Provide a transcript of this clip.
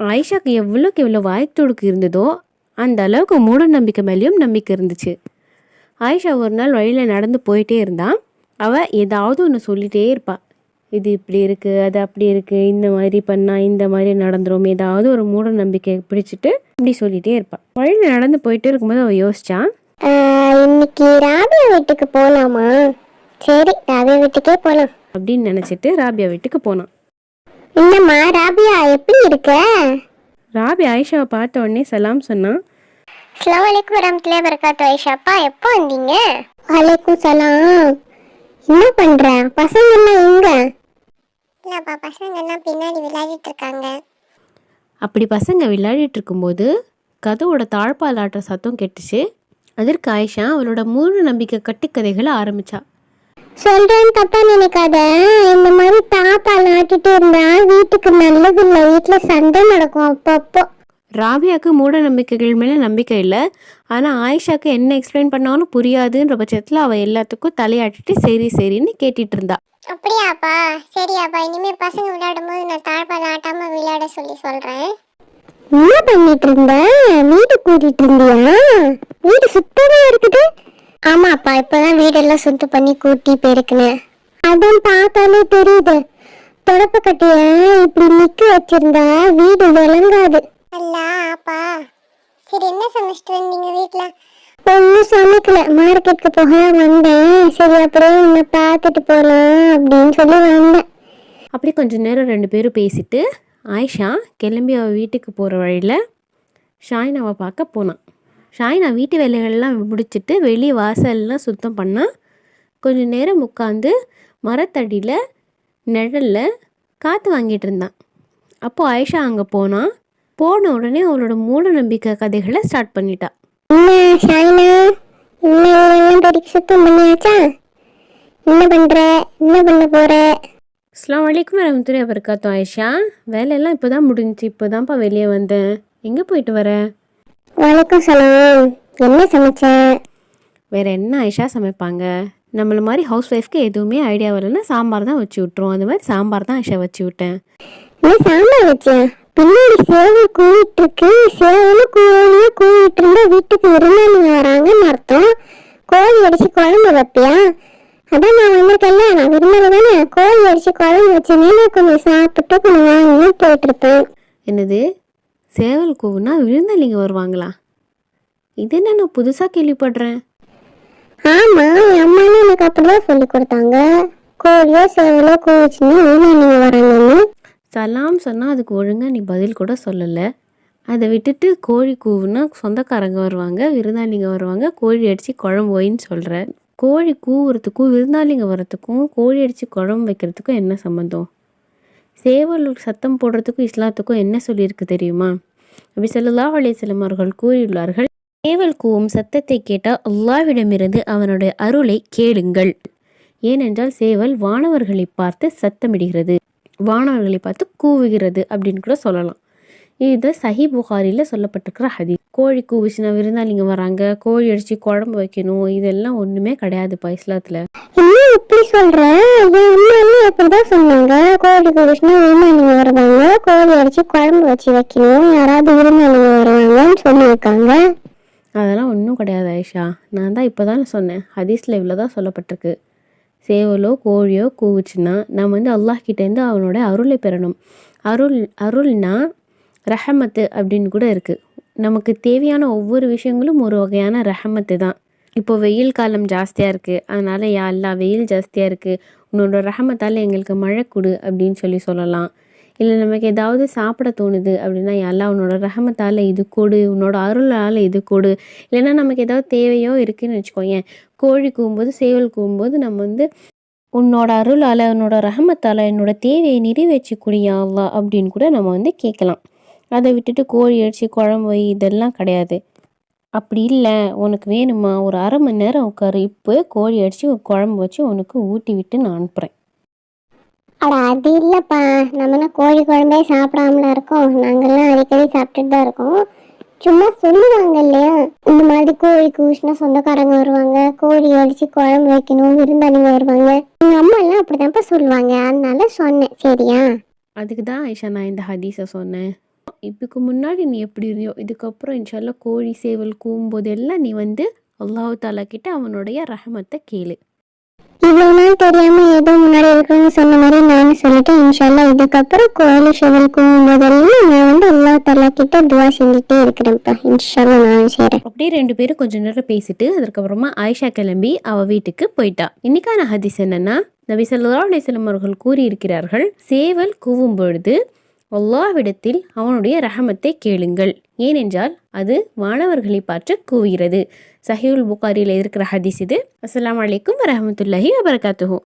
ஆயிஷாக்கு எவ்வளோக்கு எவ்வளோ வாய்த்துடுக்கு இருந்ததோ அந்த அளவுக்கு மூட நம்பிக்கை மேலேயும் நம்பிக்கை இருந்துச்சு. ஆயிஷா ஒரு நாள் வழியில் நடந்து போயிட்டே இருந்தான் அவள் ஏதாவது ஒன்று சொல்லிகிட்டே இருப்பாள் இது இப்படி இருக்குது அது அப்படி இருக்குது இந்த மாதிரி பண்ணால் இந்த மாதிரி நடந்துரும் ஏதாவது ஒரு மூட நம்பிக்கை பிடிச்சிட்டு இப்படி சொல்லிகிட்டே இருப்பாள் வழியில் நடந்து போயிட்டே இருக்கும்போது அவள் யோசிச்சான் இன்னைக்கு ராபியா வீட்டுக்கு போகலாமா சரி ராபியா வீட்டுக்கே போகலாம் அப்படின்னு நினச்சிட்டு ராபியா வீட்டுக்கு போனான் என்னம்மா ராபியா எப்படி இருக்க? ராபி ஆயிஷாவை பார்த்த உடனே சலாம் சொன்னான் அஸ்லாம் வலைக்கும் வரமத்துலே வரகாத்து ஐஷாப்பா எப்போ வந்தீங்க? வலைக்கும் சலாம். என்ன பண்ற? பசங்க எல்லாம் எங்க? இல்லப்பா பசங்க எல்லாம் பின்னாடி விளையாடிட்டு இருக்காங்க. அப்படி பசங்க விளையாடிட்டு இருக்கும்போது கதவோட தாழ்பால் ஆட்டுற சத்தம் கேட்டுச்சு. அதற்கு ஆயிஷா அவளோட மூட நம்பிக்கை கட்டுக்கதைகளை ஆரம்பிச்சா. சொல்றேன்னு தப்பா நினைக்காத. இந்த மாதிரி தாப்பால் ஆட்டிட்டு இருந்தா வீட்டுக்கு நல்லது இல்லை வீட்டுல சண்டை நடக்கும் அப்பப்போ. ராபியாவுக்கு மூட நம்பிக்கைகள் மேலே நம்பிக்கை இல்லை. ஆனால் ஆயிஷாக்கு என்ன எக்ஸ்பிளைன் பண்ணாலும் புரியாதுன்ற பட்சத்தில் அவள் எல்லாத்துக்கும் தலையாட்டிட்டு சரி சரின்னு கேட்டுட்டு இருந்தா. அப்படியாப்பா? சரியாப்பா. இனிமே பசங்க விளையாடும் போது நான் தாழ்பால் ஆட்டாம விளையாட சொல்லி சொல்றேன். என்ன பண்ணிட்டு இருந்த? வீடு கூட்டிட்டு இருந்தியா? வீடு சுத்தமா இருக்குது. ஆமாப்பா இப்பதான் வீடெல்லாம் சுத்தம் பண்ணி கூட்டி பெருக்கினேன். அதான் பார்த்தாலே தெரியுது. தொடப்ப கட்டிய இப்படி நிக்க வச்சிருந்தா வீடு விளங்காது. அல்ல ஆப்பா சரி என்ன சமைச்சிட்டு வந்தீங்க வீட்டுல ஒன்றும் சமைக்கல. மார்க்கெட்டுக்கு போக வந்தேன். சரி அப்படியே உன்னை பார்த்துட்டு போகலாம் அப்படின்னு சொல்லி வந்தேன். அப்படி கொஞ்ச நேரம் ரெண்டு பேரும் பேசிட்டு ஆயிஷா கிளம்பி அவள் வீட்டுக்கு போகிற வழியில் ஷாயினாவை பார்க்க போனான். ஷாயினா வீட்டு வேலைகள்லாம் முடிச்சிட்டு வெளியே வாசல்லாம் சுத்தம் பண்ணா கொஞ்ச நேரம் உட்காந்து மரத்தடியில் நிழலில் காற்று வாங்கிட்டு இருந்தான். அப்போது ஆயிஷா அங்கே போனான் போன உடனே அவளோட மூட நம்பிக்கை கதைகளை ஸ்டார்ட் பண்ணிட்டா. என்ன ஷாயினா என்ன எல்லாம் பெருக்கி சுத்தம் பண்ணியாச்சா? என்ன பண்ண போற? அஸ்லாம் வலைக்கும் வரமத்துலே வபரகாத்தும் ஆயிஷா. வேலையெல்லாம் இப்போ தான் முடிஞ்சுச்சு. இப்போ தான்ப்பா வெளியே வந்தேன். எங்கே போயிட்டு வர? வணக்கம் சலாம் என்ன சமைச்ச? வேறு என்ன ஆயிஷா சமைப்பாங்க? நம்மள மாதிரி ஹவுஸ் ஒய்ஃப்க்கு எதுவுமே ஐடியா வரலன்னா சாம்பார் தான் வச்சு விட்ருவோம் அது மாதிரி சாம்பார் தான் ஆயிஷா வச்சு விட்டேன். என்ன சாம்பார் வச்சியா? பின்னாடி சேவல் கூவிட்டு இருக்கு சேவலும் கோழியும் கூவிட்டு இருந்தா வீட்டுக்கு விருந்தாளி வராங்கன்னு அர்த்தம். கோழி அடிச்சு குழம்பு வைப்பியா? அதான் நான் வந்திருக்கேன்ல. நான் விருந்தாளி தானே? கோழி அடிச்சு குழம்பு வச்சேன்னு கொஞ்சம் சாப்பிட்டு கொஞ்சம் வாங்கி போயிட்டு இருப்பேன். என்னது? சேவல் கூவுனா விருந்தாளிங்க வருவாங்களா? இது என்ன நான் புதுசாக கேள்விப்படுறேன்? ஆமா என் அம்மாவும் எனக்கு அப்படிதான் சொல்லி கொடுத்தாங்க. கோழியோ சேவலோ கூவிச்சுன்னு விருந்தாளிங்க வராங்கன்னு? சலாம் சொன்னால் அதுக்கு ஒழுங்காக நீ பதில் கூட சொல்லலை. அதை விட்டுட்டு கோழி கூவுனா சொந்தக்காரங்க வருவாங்க விருந்தாளிங்க வருவாங்க கோழி அடித்து குழம்பு வைன்னு சொல்கிற கோழி கூவுறதுக்கும் விருந்தாளிங்க வர்றதுக்கும் கோழி அடித்து குழம்பு வைக்கிறதுக்கும் என்ன சம்மந்தம் சேவல் சத்தம் போடுறதுக்கும் இஸ்லாத்துக்கும் என்ன சொல்லியிருக்கு தெரியுமா? அப்படி ஸல்லல்லாஹு அலைஹி அவர்கள் கூறியுள்ளார்கள் சேவல் கூவும் சத்தத்தை கேட்டால் அல்லாஹ்விடமிருந்து அவனுடைய அருளை கேளுங்கள். ஏனென்றால் சேவல் வானவர்களை பார்த்து சத்தமிடுகிறது வானவர்களை பார்த்து கூவுகிறது அப்படின்னு கூட சொல்லலாம். இது சஹி புகாரியில் சொல்லப்பட்டிருக்கிற ஹதீஸ். கோழி கூவிச்சுனா விருந்தாளிங்க வராங்க கோழி அடித்து குழம்பு வைக்கணும் இதெல்லாம் ஒன்றுமே கிடையாதுப்பா இஸ்லாத்தில் என்ன இப்படி என் அம்மாவும் அப்படிதான் சொன்னாங்க. கோழி குடிச்சுனா விருந்தாளிங்க வருவாங்க கோழி அடிச்சு குழம்பு வச்சு வைக்கணும் யாராவது விருந்தாளிங்க வருவாங்கன்னு சொல்லியிருக்காங்க. அதெல்லாம் ஒன்றும் கிடையாது ஆயிஷா. நான் தான் இப்போ தான் சொன்னேன். ஹதீஸில் இவ்வளோ தான் சொல்லப்பட்டிருக்கு. சேவலோ கோழியோ கூவுச்சுன்னா நம்ம வந்து அல்லாஹ் கிட்டேருந்து அவனோட அருளை பெறணும். அருள் அருள்னா ரஹமத்து அப்படின்னு கூட இருக்குது நமக்கு தேவையான ஒவ்வொரு விஷயங்களும் ஒரு வகையான ரஹமத்து தான். இப்போ வெயில் காலம் ஜாஸ்தியாக இருக்குது அதனால் யா அல்லா வெயில் ஜாஸ்தியாக இருக்குது உன்னோட ரஹமத்தால் எங்களுக்கு மழை கொடு அப்படின்னு சொல்லி சொல்லலாம். இல்லை நமக்கு ஏதாவது சாப்பிட தோணுது அப்படின்னா எல்லாம் உன்னோட ரகமத்தால் இது கொடு. உன்னோட அருளால் இது கொடு. இல்லைன்னா நமக்கு ஏதாவது தேவையோ இருக்குன்னு வச்சுக்கோங்க கோழி கூவும்போது சேவல் கூவும்போது நம்ம வந்து உன்னோட அருளால் உன்னோட ரகமத்தால் என்னோட தேவையை நிறைவேற்றி அல்லா அப்படின்னு கூட நம்ம வந்து கேட்கலாம். அதை விட்டுட்டு கோழி அடித்து குழம்பு வை இதெல்லாம் கிடையாது. அப்படி இல்லை. உனக்கு வேணுமா? ஒரு அரை மணி நேரம் உட்காரு. இப்போ கோழி அடித்து குழம்பு வச்சு உனக்கு ஊட்டி விட்டு நான் அனுப்புகிறேன் அட அது இல்லப்பா. நம்ம கோழி குழம்பே சாப்பிடாமல இருக்கோம்? நாங்கெல்லாம் அடிக்கடி சாப்பிட்டுட்டு தான் இருக்கோம். சும்மா சொல்லுவாங்க இல்லையா? இந்த மாதிரி கோழி கூசினா சொந்தக்காரங்க வருவாங்க. கோழி அடிச்சு குழம்பு வைக்கணும் விருந்தாளிங்க வருவாங்க. எங்க அம்மா எல்லாம் அப்படிதான்ப்பா சொல்லுவாங்க. அதனால சொன்னேன். சரியா? அதுக்கு தான் ஐஷா நான் இந்த ஹதீஸை சொன்னேன். இதுக்கு முன்னாடி நீ எப்படி இருந்தியோ இதுக்கப்புறம் இன்ஷால்லா கோழி சேவல் கூவும்போது எல்லாம் நீ வந்து அல்லாஹ் தாலா கிட்ட அவனுடைய ரஹமத்தை கேளு. இவ்வளவு நாள் தெரியாம ஏதோ முன்னாடி இருக்குன்னு சொன்ன மாதிரி நானும் சொல்லிட்டேன். இன்ஷால்லா இதுக்கப்புறம் கோழி ஷெவல் போதெல்லாம் நான் வந்து அல்லா தலா கிட்ட துவா செஞ்சுட்டே இருக்கிறேன்ப்பா இன்ஷால்லா நானும் செய்றேன். அப்படியே ரெண்டு பேரும் கொஞ்ச நேரம் பேசிட்டு அதுக்கப்புறமா ஆயிஷா கிளம்பி அவ வீட்டுக்கு போயிட்டா. இன்னைக்கான ஹதீஸ் என்னன்னா நபி ஸல்லல்லாஹு அலைஹி வஸல்லம் அவர்கள் கூறியிருக்கிறார்கள் சேவல் கூவும் பொழுது அல்லாவிடத்தில் அவனுடைய ரஹமத்தை கேளுங்கள். ஏனென்றால் அது வானவர்களை பார்த்து கூவுகிறது. சஹீவுல் புகாரியில் இருக்கிற ஹதீஸ் இது. அஸ்லாம் அலைக்கும் வரமத்துல்லாஹி வபரகாத்துஹு.